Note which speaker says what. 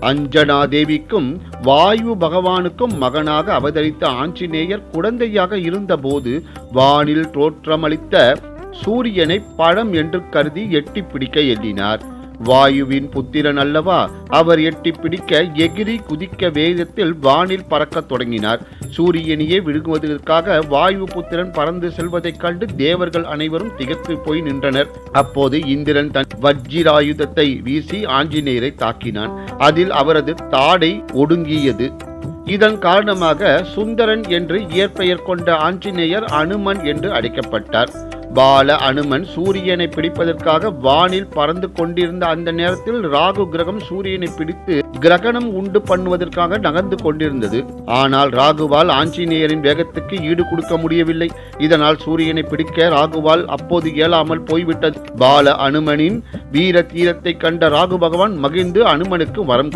Speaker 1: அஞ்சனா தேவிக்கும் வாயு பகவானுக்கும் மகனாக அவதரித்த ஆஞ்சநேயர் குழந்தையாக இருந்தபோது வானில் தோற்றமளித்த சூரியனை பழம் என்று கருதி எட்டி பிடிக்க எண்ணினார். வாயுவின் புத்திரன் அல்லவா? அவர் எட்டி பிடிக்க எகிரி குதிக்க வேகத்தில் வானில் பறக்கத் தொடங்கினார். சூரியனையே விழுங்குவதற்காக வாயு புத்திரன் பறந்து செல்வதைக் கண்டு தேவர்கள் அனைவரும் திகத்து போய் நின்றனர். அப்போது இந்திரன் தன் வஜ்ராயுதத்தை வீசி ஆஞ்சநேயரை தாக்கினான். அதில் அவரது தாடை ஒடுங்கியது. இதன் காரணமாக சுந்தரன் என்று இயற்பெயர் கொண்ட ஆஞ்சநேயர் அனுமன் என்று அழைக்கப்பட்டார். பால அனுமன் சூரியனை பிடிப்பதற்காக வானில் பறந்து கொண்டிருந்த அந்த நேரத்தில் ராகு கிரகம் சூரியனை பிடித்து கிரகணம் உண்டு பண்ணுவதற்காக நகர்ந்து கொண்டிருந்தது. ஆனால் ராகுவால் ஆஞ்சநேயரின் வேகத்துக்கு ஈடு கொடுக்க முடியவில்லை. இதனால் சூரியனை பிடிக்க ராகுவால் அப்போது இயலாமல் போய்விட்டது. பால அனுமனின் வீர தீரத்தை கண்ட ராகு பகவான் மகிழ்ந்து அனுமனுக்கு வரம்